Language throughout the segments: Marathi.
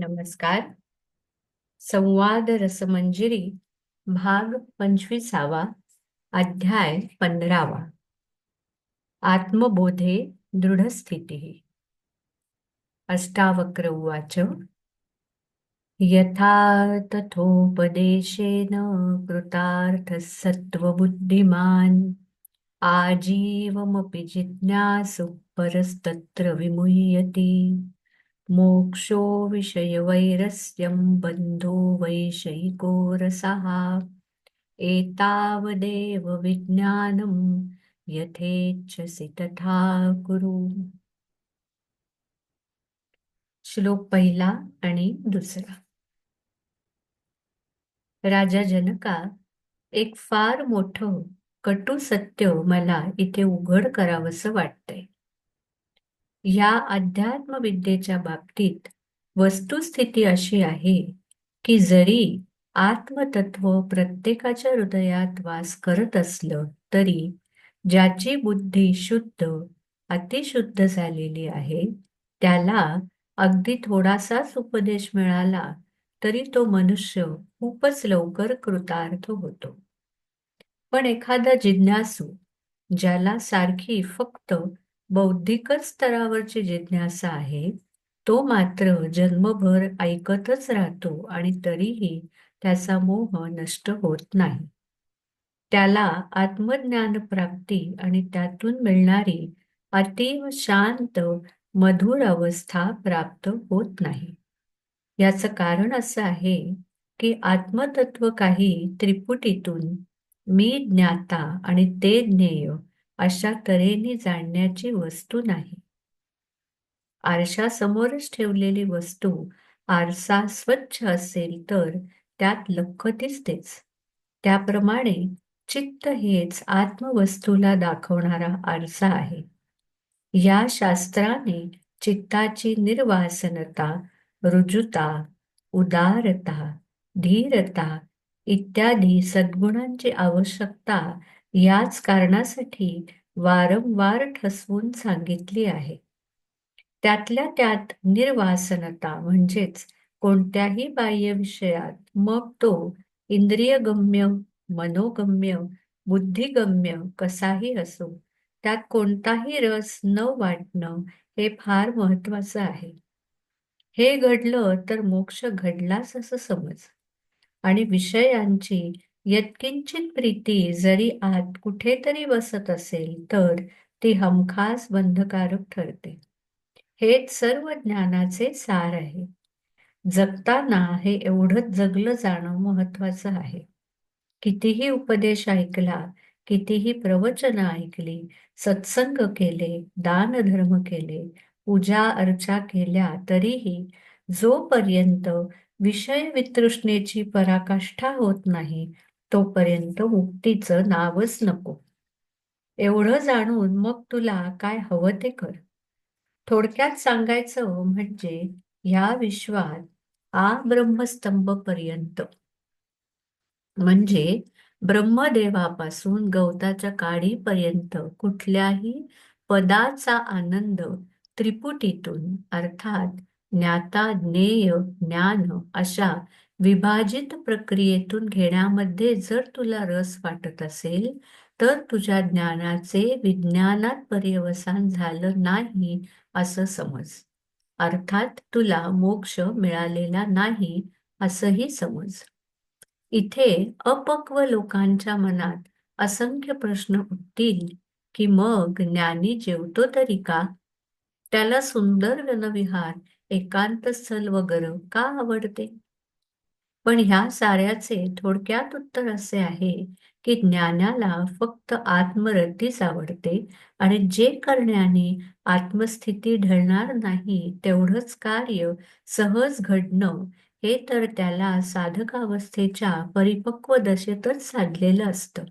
नमस्कार. संवाद रसमंजिरी भाग पंचवीसावा अध्याय पंधरावा. आत्मबोधे दृढस्थिती. अष्टावक्र उवाच यथा तथोपदेशेन कृतार्थः सत्त्वबुद्धिमान् आजीवमपि जिज्ञासु परस्तत्र विमुह्यती। मोक्षो विषयवैरस्यं बन्धो वैषयिको रसः एतावदेव विज्ञानं यथेच्छसि तथा कुरु। श्लोक पहिला आणि दुसरा। राजा जनका एक फार मोठं कटू सत्य मला इथे उघड करावंसं वाटतंय. या अध्यात्मविद्येच्या बाबतीत वस्तुस्थिती अशी आहे की जरी आत्मतत्व प्रत्येकाच्या हृदयात वास करत असलं तरी ज्याची बुद्धी शुद्ध अतिशुद्ध झालेली आहे त्याला अगदी थोडासाच उपदेश मिळाला तरी तो मनुष्य खूपच लवकर कृतार्थ होतो. पण एखादा जिज्ञासू ज्याला सारखी फक्त बौद्धिकच स्तरावरची जिज्ञासा आहे तो मात्र जन्मभर ऐकतच राहतो आणि तरीही त्याचा मोह नष्ट होत नाही. त्याला आत्मज्ञान प्राप्ती आणि त्यातून मिळणारी अतीव शांत मधुर अवस्था प्राप्त होत नाही. याचं कारण असं आहे की आत्मतत्व काही त्रिपुटीतून मी ज्ञाता आणि ते ज्ञेय अशा तऱ्हेने जाणण्याची वस्तू नाही. आरशासमोरच ठेवलेली वस्तू आरसा स्वच्छ असेल तर त्यात लख दिसतेच. त्याप्रमाणे चित्त हेच आत्मवस्तूला दाखवणारा आरसा आहे. या शास्त्राने चित्ताची निर्वासनता रुजुता उदारता धीरता इत्यादी सद्गुणांची आवश्यकता याच कारणासाठी वारंवार ठसवून सांगितली आहे. त्यातल्या त्यात निर्वासनता म्हणजेच कोणत्याही बाह्य विषयात मग तो इंद्रियगम्य मनोगम्य बुद्धिगम्य कसाही असो त्यात कोणताही रस न वाटणं हे फार महत्वाचं आहे. हे घडलं तर मोक्ष घडलाच असं समज. आणि विषयांची यत्किंचित प्रीती जरी आत कुठेतरी बसत असेल तर ती हमखास बंधकारक ठरते. हेच सर्व ज्ञानाचे सार आहे. जगताना हे एवढंच जगलं जाणं महत्वाचं आहे. कितीही उपदेश ऐकला कितीही प्रवचन ऐकली सत्संग केले दान धर्म केले पूजा अर्चा केल्या तरीही जोपर्यंत विषय वितृष्णेची पराकाष्ठा होत नाही तोपर्यंत मुक्तीचं नावच नको. एवढं जाणून मग तुला काय हवं ते कर. थोडक्यात सांगायचं म्हणजे या विश्वात आ ब्रह्मस्तंभ पर्यंत म्हणजे ब्रह्मदेवापासून गवताच्या काडीपर्यंत कुठल्याही पदाचा आनंद त्रिपुटीतून अर्थात ज्ञाता ज्ञेय ज्ञान अशा विभाजित प्रक्रियेतून घेण्यामध्ये जर तुला रस वाटत असेल तर तुझ्या ज्ञानाचे विज्ञानात पर्यवसान झालं नाही असं समज. अर्थात तुला मोक्ष मिळालेला नाही असंही समज. इथे अपक्व लोकांच्या मनात असंख्य प्रश्न उठतील की मग ज्ञानी जेवतो तरी का? त्याला सुंदर वनविहार एकांत स्थल वगैरे का आवडते? पण ह्या साऱ्याचे थोडक्यात उत्तर असे आहे की ज्ञानाला फक्त आत्मरतीच आवडते आणि जे करण्याने आत्मस्थिती ढळणार नाही तेवढंच कार्य सहज घडणं हे तर त्याला साधकावस्थेच्या परिपक्व दशेतच साधलेलं असतं.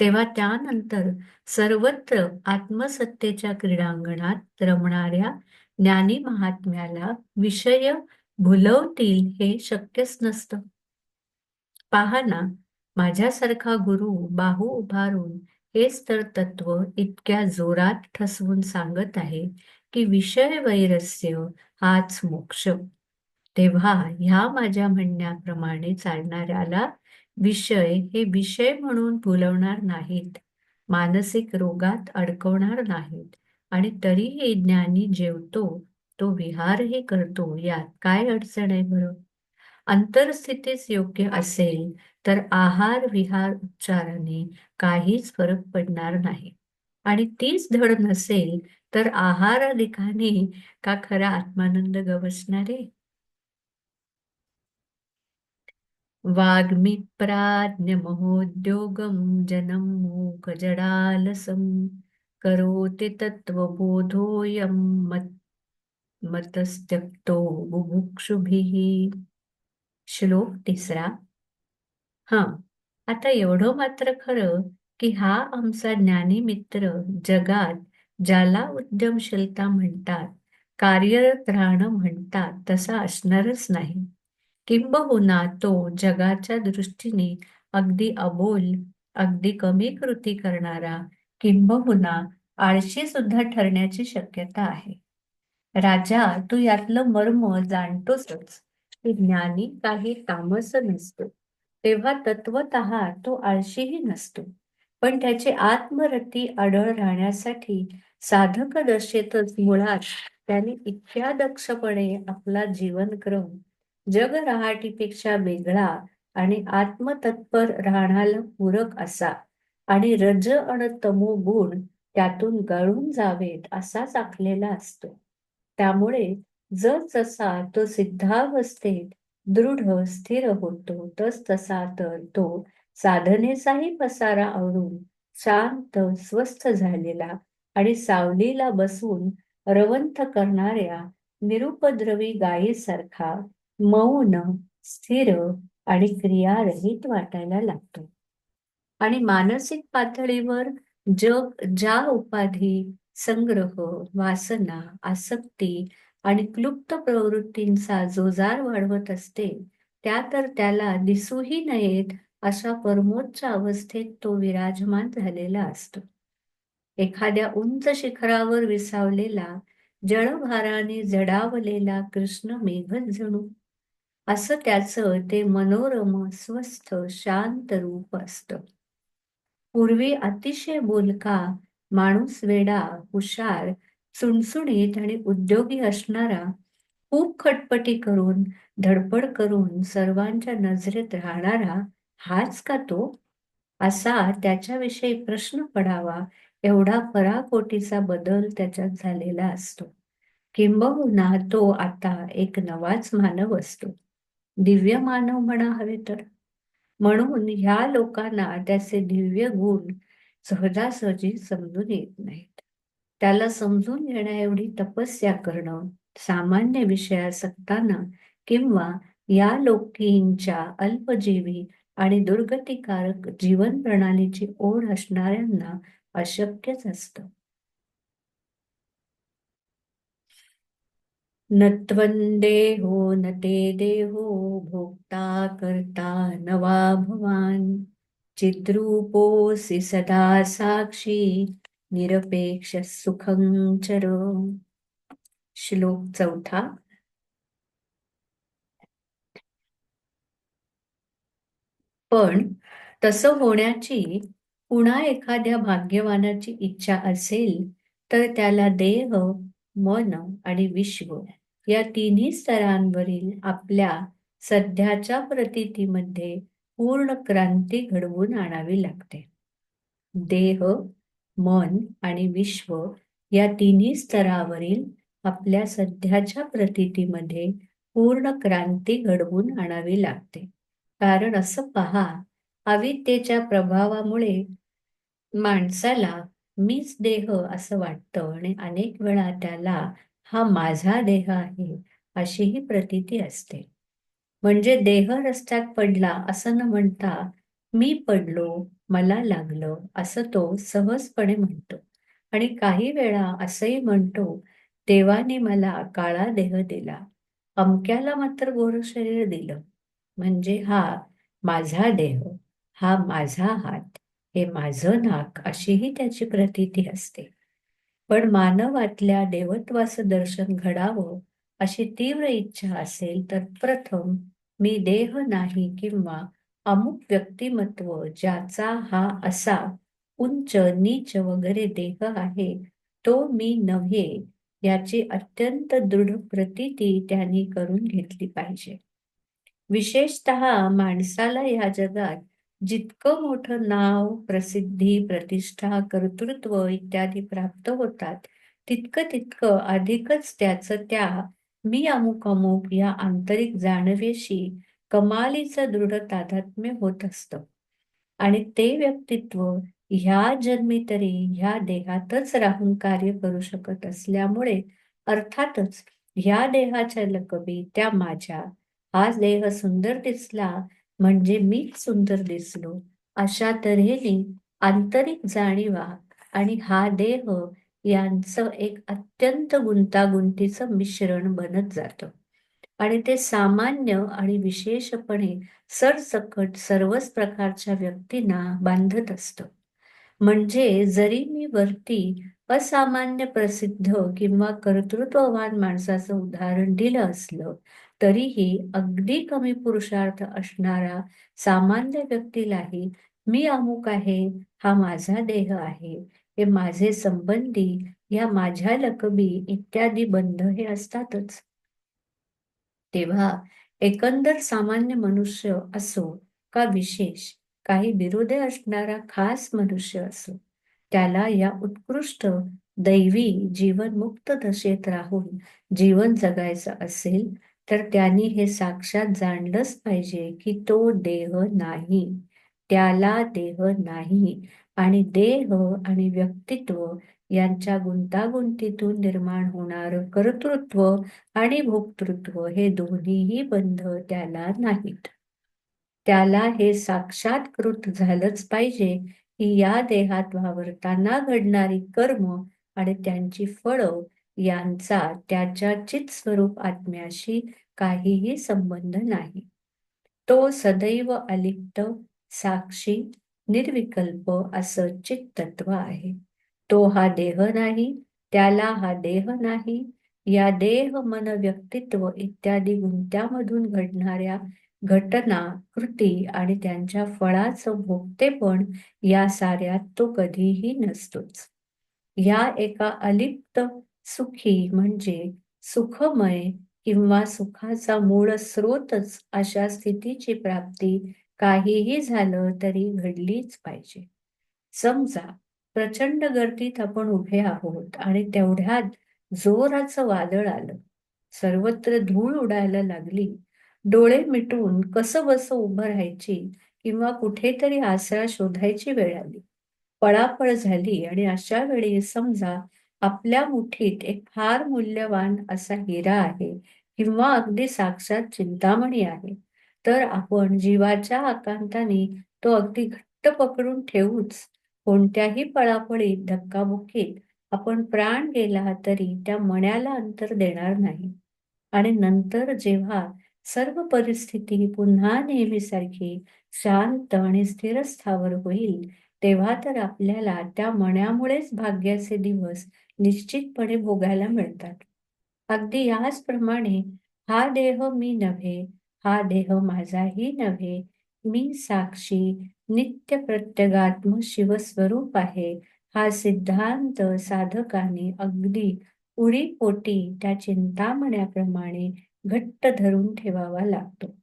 तेव्हा त्यानंतर सर्वत्र आत्मसत्तेच्या क्रीडांगणात रमणाऱ्या ज्ञानी महात्म्याला विषय भुलवतील हे शक्यच नसतं. पहा ना माझ्यासारखा गुरु बाहू उभारून हेच तर तत्व इतक्या जोरात ठसवून सांगत आहे की विषय वैरस्य हाच मोक्ष. तेव्हा ह्या माझ्या म्हणण्याप्रमाणे चालणाऱ्याला विषय हे विषय म्हणून भुलवणार नाहीत. मानसिक रोगात अडकवणार नाहीत आणि तरीही ज्ञानी जेवतो तो विहारही करतो. यात काय अडचण आहे बरं? अंतरस्थितीच योग्य असेल तर आहार विहार उपचाराने काहीच फरक पडणार नाही. आणि तीच धड नसेल तर आहार अधिकाने का खरा आत्मानंद गवसणारे? वाग्मिप्राज्ञमहोद्योगं जनं मूकजडालसं करोति तत्त्वबोधोऽयं मत् मतस्त्यक्तो बुभुक्षुभिः। श्लोक तिसरा। हा आता एवढं मात्र खरं की हा आमचा ज्ञानी मित्र जगात ज्याला उद्यमशीलता म्हणतात कार्यरत राहणं म्हणतात तसा असणारच नाही. किंबहुना तो जगाच्या दृष्टीने अगदी अबोल अगदी कमी कृती करणारा किंबहुना आळशी सुद्धा ठरण्याची शक्यता आहे. राजा तू यातलं मर्म जाणतोसच. की ज्ञानी काही तामस नसतो. तेव्हा तत्वत तो आळशीही नसतो. पण त्याची आत्मरती आढळ राहण्यासाठी साधक दशेतच मुळात त्याने इतक्या दक्षपणे आपला जीवनक्रम जग रहाटीपेक्षा वेगळा आणि आत्मतत्पर राहण्याला पूरक असा आणि रज अण तमो गुण त्यातून गळून जावेत असाच आखलेला असतो. त्यामुळे जसा तो सिद्धावस्थेत दृढ स्थिर होतो तस तसा तर तो साधनेचाही पसारा आवरून शांत स्वस्थ झालेला आणि सावलीला बसून रवंथ करणाऱ्या निरुपद्रवी गायीसारखा मौन स्थिर आणि क्रियारहित वाटायला लागतो. आणि मानसिक पातळीवर जग ज्या उपाधी संग्रह वासना आसक्ती आणि क्लुप्त प्रवृत्तींचा जोजार वाढवत असते त्या तर त्याला दिसूही नयेत अशा परमोच्च अवस्थेत तो विराजमान झालेला असतो. एखाद्या उंच शिखरावर विसावलेला जळभाराने जडावलेला कृष्ण मेघच जणू. असं त्याचं ते मनोरम स्वस्थ शांत रूप असत. पूर्वी अतिशय बोलका माणूस वेडा हुशार सुणसुणीत आणि उद्योगी असणारा खूप खटपटी करून धडपड करून सर्वांच्या नजरेत राहणारा हाच का तो? असा त्याच्याविषयी प्रश्न पडावा एवढा पराकोटीचा बदल त्याच्यात झालेला असतो. किंबहुना तो आता एक नवाच मानव असतो. दिव्य मानव म्हणा हवे तर. म्हणून ह्या लोकांना त्याचे दिव्य गुण सहजासहजी समजून येत नाहीत. त्याला समजून घेण्या एवढी तपस्या करणं सामान्य विषयासक्तांना किंवा या लोकींच्या अल्पजीवी आणि दुर्गतीकारक जीवन प्रणालीची ओढ असणाऱ्यांना अशक्यच असतं. नत्वंदेहो न ते देहो भोक्ता करता नवा भवान. चिद्रूपोऽसि सदा साक्षी निरपेक्ष सुखं चर। श्लोक चौथा। पण तसं होण्याची पुन्हा एखाद्या भाग्यवानाची इच्छा असेल तर त्याला देह मन आणि विश्व या तिन्ही स्तरांवरील आपल्या सध्याच्या प्रतीतीमध्ये पूर्ण क्रांती घडवून आणावी लागते. देह मन आणि विश्व या तिन्ही स्तरावरील आपल्या सध्याच्या प्रतीतीमध्ये पूर्ण क्रांती घडवून आणावी लागते. कारण असं पहा अविद्येच्या प्रभावामुळे माणसाला मीच देह असं वाटतं आणि अनेक वेळा त्याला हा माझा देह आहे अशीही प्रतीती असते. म्हणजे देह रस्त्यात पडला असं न म्हणता मी पडलो मला लागलं असं तो सहजपणे म्हणतो. आणि काही वेळा असंही म्हणतो देवाने मला काळा देह दिला. अमक्याला मात्र गोर शरीर दिलं. म्हणजे हा माझा देह हा माझा हात हे माझं नाक अशीही त्याची प्रतिती असते. पण मानवातल्या देवत्वाचं दर्शन घडावं अशी तीव्र इच्छा असेल तर प्रथम मी देह नाही किंवा अमुक व्यक्तिमत्व ज्याचा हा असा उंच नीच वगैरे देह आहे तो मी नव्हे याची अत्यंत दृढ प्रतीती त्यांनी करून घेतली पाहिजे. विशेषत माणसाला या जगात जितकं मोठं नाव प्रसिद्धी प्रतिष्ठा कर्तृत्व इत्यादी प्राप्त होतात तितकं तितकं अधिकच त्याचं त्या मी अमुक अमुक या आंतरिक जाणवेशी कमालीचं दृढ तादात्म्य होत असतं. आणि ते व्यक्तित्व ह्या जन्मी तरी ह्या देहातच राहून कार्य करू शकत असल्यामुळे अर्थातच ह्या देहाच्या लकबी त्या माझ्या हा देह सुंदर दिसला म्हणजे मी सुंदर दिसलो अशा तऱ्हेने आंतरिक जाणीवा आणि हा देह यांचं एक अत्यंत गुंतागुंतीचं मिश्रण बनत जातं. आणि ते सामान्य आणि विशेषपणे सरसकट सर्वच प्रकारच्या व्यक्तींना बांधत असतं. म्हणजे जरी मी वरती असामान्य प्रसिद्ध किंवा कर्तृत्ववान माणसाचं उदाहरण दिलं असलं तरीही अगदी कमी पुरुषार्थ असणारा सामान्य व्यक्तीलाही मी अमुक आहे हा माझा देह आहे हे माझे संबंधी या माझ्या लकबी इत्यादी बंध हे असतातच. तेव्हा एकंदर सामान्य मनुष्य असो का विशेष काही विरोधे असणारा खास मनुष्य असो त्याला या उत्कृष्ट दैवी जीवनमुक्त दशेत राहून जीवन जगायचं असेल तर त्यांनी हे साक्षात जाणलंच पाहिजे की तो देह नाही त्याला देह नाही आणि देह आणि व्यक्तित्व यांच्या गुंतागुंतीतून निर्माण होणार कर्तृत्व आणि भोक्तृत्व हे दोन्हीही बंध त्याला नाहीत. त्याला हे साक्षात्कृत झालंच पाहिजे की या देहात वावरताना घडणारी कर्म आणि त्यांची फळं यांचा त्याच्या चित स्वरूप आत्म्याशी काहीही संबंध नाही. तो सदैव अलिप्त साक्षी निर्विकल्प असं चित्तत्व आहे. तो हा देह नाही त्याला हा देह नाही. या देह मन व्यक्तित्व इत्यादी गुंत्यामधून घडणाऱ्या घटना कृती आणि त्यांच्या फळाचं भोगतेपण या साऱ्यात तो कधीही नसतोच. या एका अलिप्त सुखी म्हणजे सुखमय किंवा सुखाचा मूळ स्रोतच अशा स्थितीची प्राप्ती काहीही झालं तरी घडलीच पाहिजे. समजा प्रचंड गर्दीत आपण उभे आहोत आणि तेवढ्यात जोराचं वादळ आलं. सर्वत्र धूळ उडायला लागली. डोळे मिटून कसं बस उभं राहायची किंवा कुठेतरी आसरा शोधायची वेळ आली. पळापळ झाली आणि अशा वेळी समजा आपल्या मुठीत एक फार मूल्यवान असा हिरा आहे किंवा अगदी साक्षात चिंतामणी आहे. तर आपण जीवाच्या आकांताने तो अगदी घट्ट पकडून ठेवूच. कोणत्याही पळापळीत धक्काबुक्कीत आपण प्राण गेला तरी त्या मण्याला अंतर देणार नाही. आणि नंतर जेव्हा सर्व परिस्थिती पुन्हा नेहमीसारखी शांत आणि स्थिर स्थावर होईल तेव्हा तर आपल्याला त्या मण्यामुळेच भाग्याचे दिवस निश्चितपणे भोगायला मिळतात. अगदी याचप्रमाणे हा देह मी नव्हे हा देह माझाही नव्हे. मी साक्षी नित्य प्रत्यगात्म शिवस्वरूप आहे. हा सिद्धांत साधकाने अगदी उडीपोटी त्या चिंतामण्याप्रमाणे घट्ट धरून ठेवावा लागतो.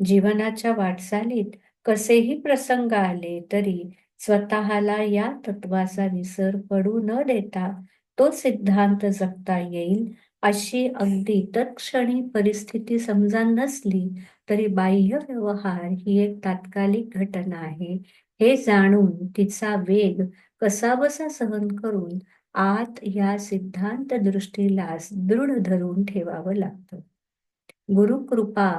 जीवनाच्या वाटचालीत कसेही प्रसंग आले तरी स्वतःला या तत्वाचा विसर पडू न देता तो सिद्धांत जगता येईल अशी अगदी तत्क्षणी परिस्थिती समजा नसली तरी बाह्य व्यवहार ही एक तात्कालिक घटना आहे. हे जाणून तिचा वेग कसाबसा सहन करून आत या सिद्धांत दृष्टीला दृढ धरून ठेवावं लागतं. गुरुकृपा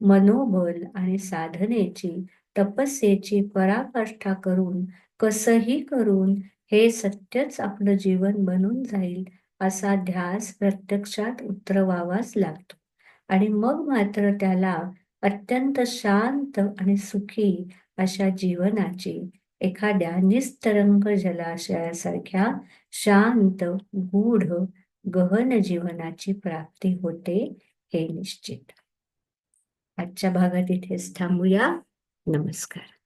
मनोबल आणि साधनेची तपस्येची पराकाष्ठा करून कसही करून हे सत्यच आपलं जीवन बनून जाईल असा ध्यास प्रत्यक्षात उतरवावाच लागतो. आणि मग मात्र त्याला अत्यंत शांत आणि सुखी अशा जीवनाची एखाद्या निस्तरंग जलाशयासारख्या शांत गूढ गहन जीवनाची प्राप्ती होते हे निश्चित. आजच्या भागात इथेच थांबूया. नमस्कार.